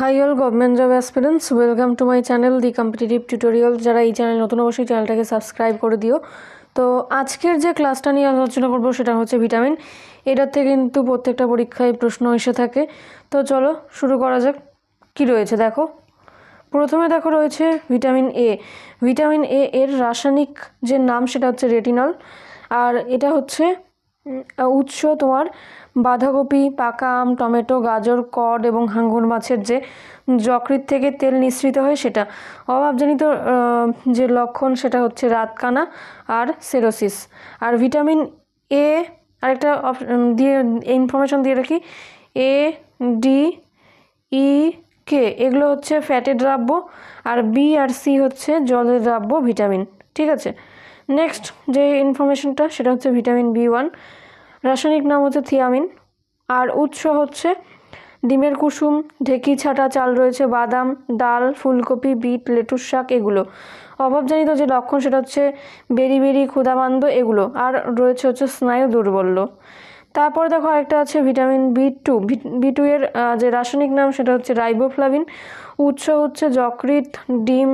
Hi all government job aspirants welcome to my channel the competitive tutorial যারা এই channel নতুন, অবশ্যই চ্যানেলটাকে সাবস্ক্রাইব করে দিও। তো আজকের যে ক্লাসটা নিয়ে আলোচনা করব, সেটা হচ্ছে ভিটামিন এটার থেকে কিন্তু প্রত্যেকটা পরীক্ষায় প্রশ্ন এসে থাকে। তো চলো শুরু করা যাক। কী রয়েছে দেখো? প্রথমে দেখো রয়েছে ভিটামিন এ ভিটামিন এ এর রাসায়নিক যে নাম, সেটা হচ্ছে রেটিনল আর এটা হচ্ছে উৎস তোমার বাঁধাকপি, পাকা আম, টমেটো, গাজর, কড এবং হাঙ্গর মাছের যে যকৃত থেকে তেল নিঃসৃত হয় সেটা। অভাবজনিত যে লক্ষণ সেটা হচ্ছে রাতকানা আর সেরোসিস। আর ভিটামিন এ, আরেকটা দিয়ে ইনফরমেশন দিয়ে রাখি। এ, ডি, ই, কে, এগুলো হচ্ছে ফ্যাটের দ্রাব্য। আর বি আর সি হচ্ছে জলের দ্রাব্য, ভিটামিন। ঠিক আছে? নেক্সট যে ইনফরমেশনটা সেটা হচ্ছে ভিটামিন বি ওয়ান। রাসায়নিক নাম হচ্ছে থিয়ামিন। আর উৎস হচ্ছে ডিমের কুসুম, ঢেকি, ছাটা, চাল রয়েছে, বাদাম, ডাল, ফুলকপি, বিট, লেটুস শাক, এগুলো। অভাবজনিত যে লক্ষণ সেটা হচ্ছে বেরি বেরি, ক্ষুধামান্দ, এগুলো। আর রয়েছে হচ্ছে স্নায়ু দুর্বল্য। তারপর দেখো একটা আছে vitamin B two. B two এর যে রাসায়নিক নাম সেটা হচ্ছে রাইবোফ্লাভিন। উৎস হচ্ছে যকৃত ডিম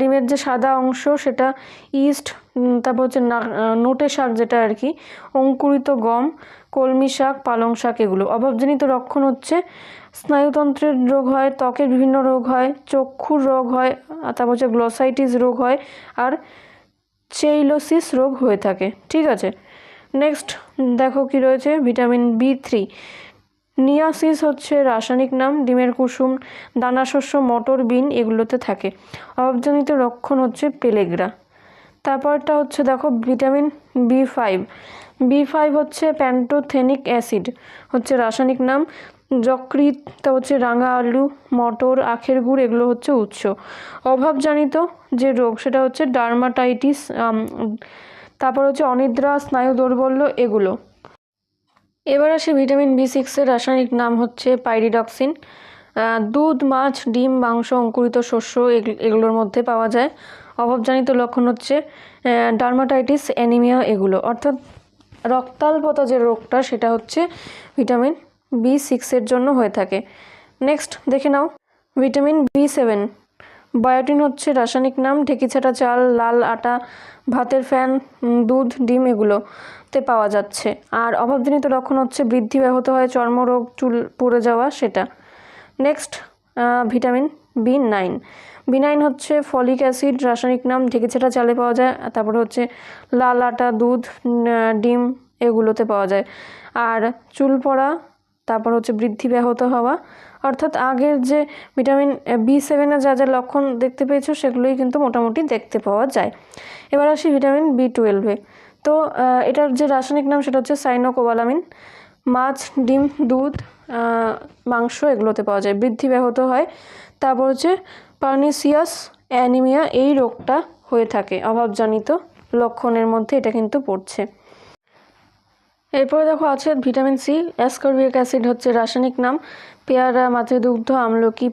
ডিমের যে সাদা অংশ সেটা ইস্ট তারপর হচ্ছে নোটে শাক যেটা আর কি, অঙ্কুরিত গম, কলমি শাক, পালং শাক এগুলো। অভাবজনিত লক্ষণ হচ্ছে স্নায়ুতন্ত্রের রোগ হয়, ত্বকের বিভিন্ন রোগ হয়, চক্ষুর রোগ হয় তারপর হচ্ছে গ্লসাইটিস রোগ হয়, আর চেইলোসিস রোগ হয়ে থাকে। ঠিক আছে? নেক্সট দেখো কি রয়েছে ভিটামিন বি থ্রি নিয়াসিস হচ্ছে রাসায়নিক নাম, ডিমের কুসুম, দানাশস্য, মটর, বিন এগুলোতে থাকে। অভাবজনিত লক্ষণ হচ্ছে পেলেগ্রা। তারপরটা হচ্ছে দেখো vitamin B five B five হচ্ছে প্যান্টোথেনিক অ্যাসিড, হচ্ছে রাসায়নিক নাম। যকৃৎ তা হচ্ছে রাঙা আলু, মটর, আখের গুড়, এগুলো হচ্ছে উৎস। অভাবজনিত যে রোগ, সেটা হচ্ছে ডার্মাটাইটিস তারপর হচ্ছে অনিদ্রা স্নায়ু দৌর্বল্য এগুলো। এবার আসে ভিটামিন বি সিক্সের রাসায়নিক নাম হচ্ছে পাইরিডক্সিন দুধ, মাছ, ডিম, মাংস, অঙ্কুরিত শস্য এগ- এগুলোর মধ্যে পাওয়া যায়। অভাবজনিত লক্ষণ হচ্ছে ডার্মাটাইটিস অ্যানিমিয়া এগুলো। অর্থাৎ রক্তাল্পতা যে রোগটা সেটা হচ্ছে ভিটামিন বি সিক্সের জন্য হয়ে থাকে। নেক্সট দেখে নাও। ভিটামিন বি সেভেন বায়োটিন হচ্ছে রাসায়নিক নাম ঢেকিছাটা চাল, লাল আটা, ভাতের ফ্যান দুধ, ডিম, এগুলোতে পাওয়া যাচ্ছে। আর অভাবজনিত লক্ষণ হচ্ছে বৃদ্ধি ব্যাহত হয় চর্মরোগ, চুল পড়ে যাওয়া, সেটা। Next vitamin B nine. B nine হচ্ছে ফলিক অ্যাসিড, রাসায়নিক নাম ঢেকেছেটা চালে পাওয়া যায় তারপরে হচ্ছে লাল আটা, দুধ ডিম, এগুলোতে পাওয়া যায়। আর চুল পড়া, তারপর হচ্ছে বৃদ্ধি ব্যাহত হওয়া অর্থাৎ আগের যে ভিটামিন বি সেভেনের যা যা লক্ষণ দেখতে পেয়েছ, সেগুলোই কিন্তু মোটামুটি দেখতে পাওয়া যায়। এবার আসি ভিটামিন বি টুয়েলভে তো এটার যে রাসায়নিক নাম সেটা হচ্ছে সাইনোকোবালামিন। মাছ, ডিম, দুধ মাংস এগুলোতে পাওয়া যায়, বৃদ্ধি ব্যাহত হয়। তারপর হচ্ছে পার্নিসিয়াস অ্যানিমিয়া, এই রোগটা হয়ে থাকে, অভাবজনিত লক্ষণের মধ্যে এটা কিন্তু পড়ছে। এরপরে দেখো আছে ভিটামিন সি অ্যাসকর্বিক অ্যাসিড হচ্ছে রাসায়নিক নাম। পেয়ারা মাছের দুগ্ধ, আমলকি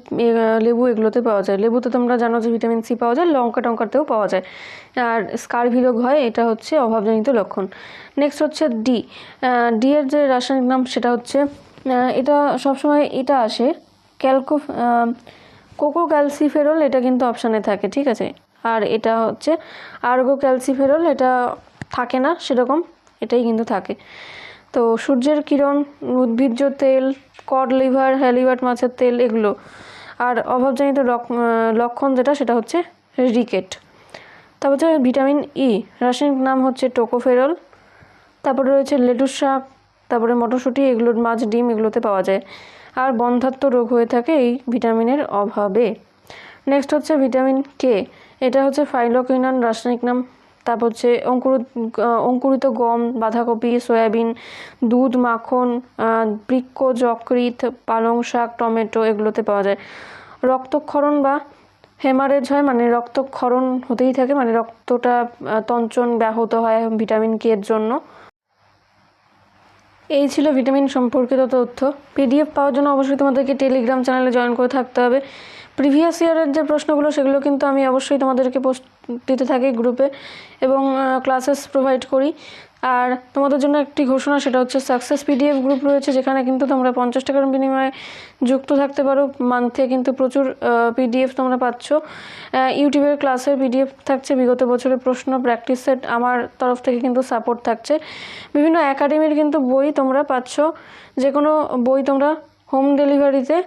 লেবু এগুলোতে পাওয়া যায়। লেবুতে তোমরা জানো যে ভিটামিন সি পাওয়া যায়, লঙ্কা টঙ্কাতেও পাওয়া যায়। আর স্কারভি রোগ হয়, এটা হচ্ছে অভাবজনিত লক্ষণ। নেক্সট হচ্ছে ডি ডি এর যে রাসায়নিক নাম, সেটা হচ্ছে এটা সবসময় এটা আসে ক্যালকো কোকো ক্যালসিফেরল এটা কিন্তু অপশানে থাকে, ঠিক আছে? আর এটা হচ্ছে আর্গো ক্যালসিফেরল এটা থাকে না সেরকম। এটাই কিন্তু থাকে। তো সূর্যের কিরণ, উদ্ভিজ্জ তেল কড লিভার হ্যালিভাট মাছের তেল এগুলো। আর অভাবজনিত লক- লক্ষণ যেটা, সেটা হচ্ছে রিকেট। তারপর হচ্ছে ভিটামিন ই রাসায়নিক নাম হচ্ছে টোকোফেরল। তারপরে রয়েছে লেটুস শাক, তারপরে মটরশুঁটি, এগুলোর মাছ, ডিম এগুলোতে পাওয়া যায়। আর বন্ধাত্ম রোগ হয়ে থাকে এই ভিটামিনের অভাবে। নেক্সট হচ্ছে ভিটামিন কে এটা হচ্ছে ফাইলোকুইনান রাসায়নিক নাম তারপর হচ্ছে অঙ্কুরিত আহ, অঙ্কুরিত গম বাঁধাকপি সয়াবিন দুধ মাখন বৃক্ষ যকৃৎ পালং শাক টমেটো এগুলোতে পাওয়া যায়। রক্তক্ষরণ বা হেমারেজ হয় মানে রক্তক্ষরণ হতেই থাকে মানে রক্তটা তঞ্চন ব্যাহত হয় ভিটামিন কে এর জন্য। এই ছিল ভিটামিন সম্পর্কিত তথ্য। পিডিএফ পাওয়ার জন্য অবশ্যই তোমাদেরকে টেলিগ্রাম চ্যানেলে জয়েন করে থাকতে হবে। প্রিভিয়াস ইয়ারের যে প্রশ্নগুলো, সেগুলো কিন্তু আমি অবশ্যই তোমাদেরকে পোস্ট দিতে থাকি গ্রুপে এবং ক্লাসেস প্রোভাইড করি। আর তোমাদের জন্য একটি ঘোষণা, সেটা হচ্ছে সাকসেস পিডিএফ গ্রুপ রয়েছে, যেখানে কিন্তু তোমরা পঞ্চাশ টাকার বিনিময়ে যুক্ত থাকতে পারো। মান্থে কিন্তু প্রচুর পিডিএফ তোমরা পাচ্ছ। ইউটিউবের ক্লাসের পিডিএফ থাকছে, বিগত বছরের প্রশ্ন প্র্যাকটিস সেট আমার তরফ থেকে কিন্তু সাপোর্ট থাকছে। বিভিন্ন একাডেমির কিন্তু বই তোমরা পাচ্ছ। যে কোনো বই তোমরা হোম ডেলিভারিতে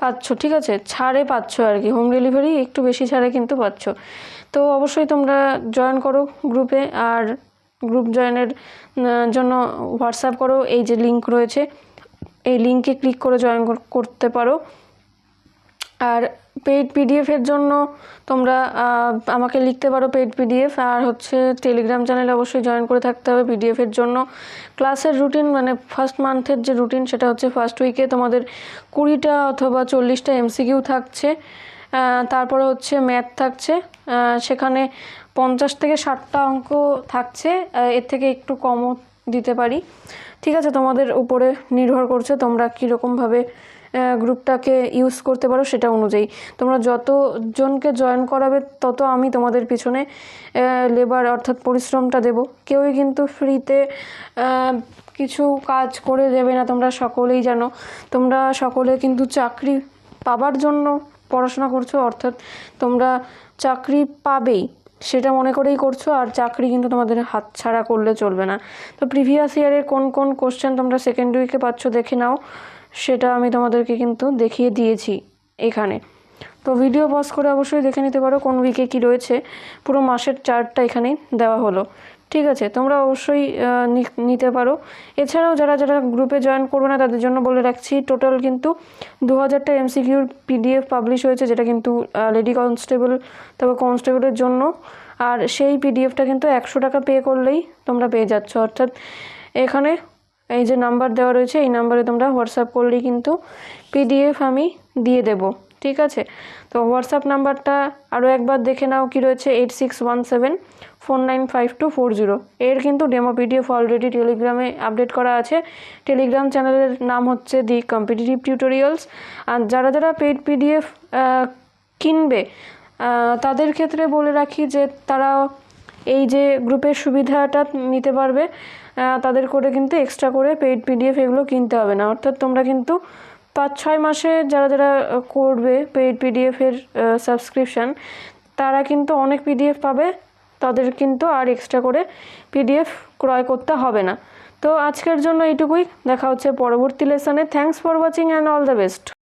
পাচ্ছ, ঠিক আছে? ছাড়ে পাচ্ছ আর কি। হোম ডেলিভারি একটু বেশি ছাড়ে কিন্তু পাচ্ছ। তো অবশ্যই তোমরা জয়েন করো গ্রুপে আর গ্রুপ জয়েনের জন্য হোয়াটসঅ্যাপ করো। এই যে লিঙ্ক রয়েছে, এই লিঙ্কে ক্লিক করে জয়েন করতে পারো। আর পেইড পিডিএফের জন্য তোমরা আমাকে লিখতে পারো পেইড পিডিএফ আর হচ্ছে টেলিগ্রাম চ্যানেলে অবশ্যই জয়েন করে থাকতে হবে পিডিএফের জন্য। ক্লাসের রুটিন মানে ফার্স্ট মান্থের যে রুটিন সেটা হচ্ছে ফার্স্ট উইকে তোমাদের কুড়িটা অথবা চল্লিশটা এমসিকিউ থাকছে। তারপরে হচ্ছে ম্যাথ থাকছে। সেখানে পঞ্চাশ থেকে ষাটটা অঙ্ক থাকছে। এর থেকে একটু কমও দিতে পারি। ঠিক আছে, তোমাদের উপরে নির্ভর করছে তোমরা কীরকমভাবে গ্রুপটাকে ইউজ করতে পারো সেটা অনুযায়ী। তোমরা যতজনকে জয়েন করাবে, তত আমি তোমাদের পিছনে লেবার অর্থাৎ পরিশ্রমটা দেব। কেউই কিন্তু ফ্রিতে কিছু কাজ করে দেবে না, তোমরা সকলেই জানো। তোমরা সকলে কিন্তু চাকরি পাবার জন্য পড়াশোনা করছ, অর্থাৎ তোমরা চাকরি পাবেই, সেটা মনে করেই করছ, আর চাকরি কিন্তু তোমাদের হাতছাড়া করলে চলবে না। তো প্রিভিয়াস ইয়ারের কোন কোন কোশ্চেন তোমরা সেকেন্ড উইকে পাচ্ছ, দেখে নাও। সেটা আমি তোমাদেরকে কিন্তু দেখিয়ে দিয়েছি এখানে। তো ভিডিও পজ করে অবশ্যই দেখে নিতে পারো কোন উইকে কী রয়েছে। পুরো মাসের চার্টটা এখানেই দেওয়া হলো। ঠিক আছে, তোমরা অবশ্যই নিতে পারো। এছাড়াও যারা যারা গ্রুপে জয়েন করবে না, তাদের জন্য বলে রাখছি টোটাল কিন্তু দু হাজারটা এমসিকিউর পিডিএফ পাবলিশ হয়েছে, যেটা কিন্তু লেডি কনস্টেবল তবে কনস্টেবলের জন্য। আর সেই পিডিএফটা কিন্তু একশো টাকা পে করলেই তোমরা পেয়ে যাচ্ছ। অর্থাৎ এখানে এই যে নাম্বার দেওয়া রয়েছে, এই নাম্বারে তোমরা হোয়াটসঅ্যাপ করলেই কিন্তু পিডিএফ আমি দিয়ে দেব, ঠিক আছে? তো হোয়াটসঅ্যাপ নাম্বারটা আরও একবার দেখে নাও কি রয়েছে eight six one seven four nine five two four zero এর কিন্তু ডেমো পিডিএফ অলরেডি টেলিগ্রামে আপডেট করা আছে। টেলিগ্রাম চ্যানেলের নাম হচ্ছে দি কম্পিটিটিভ টিউটোরিয়ালস আর যারা যারা পেড পিডিএফ কিনবে তাদের ক্ষেত্রে বলে রাখি যে তারা এই যে গ্রুপের সুবিধাটা নিতে পারবে তাদের করে কিন্তু এক্সট্রা করে পেইড পিডিএফ এগুলো কিনতে হবে না। অর্থাৎ তোমরা কিন্তু পাঁচ ছয় মাসে যারা যারা করবে পেইড পিডিএফের সাবস্ক্রিপশান তারা কিন্তু অনেক পিডিএফ পাবে, তাদের কিন্তু আর এক্সট্রা করে পিডিএফ ক্রয় করতে হবে না। তো আজকের জন্য এইটুকুই। দেখা হচ্ছে পরবর্তী লেসনে thanks for watching and all the best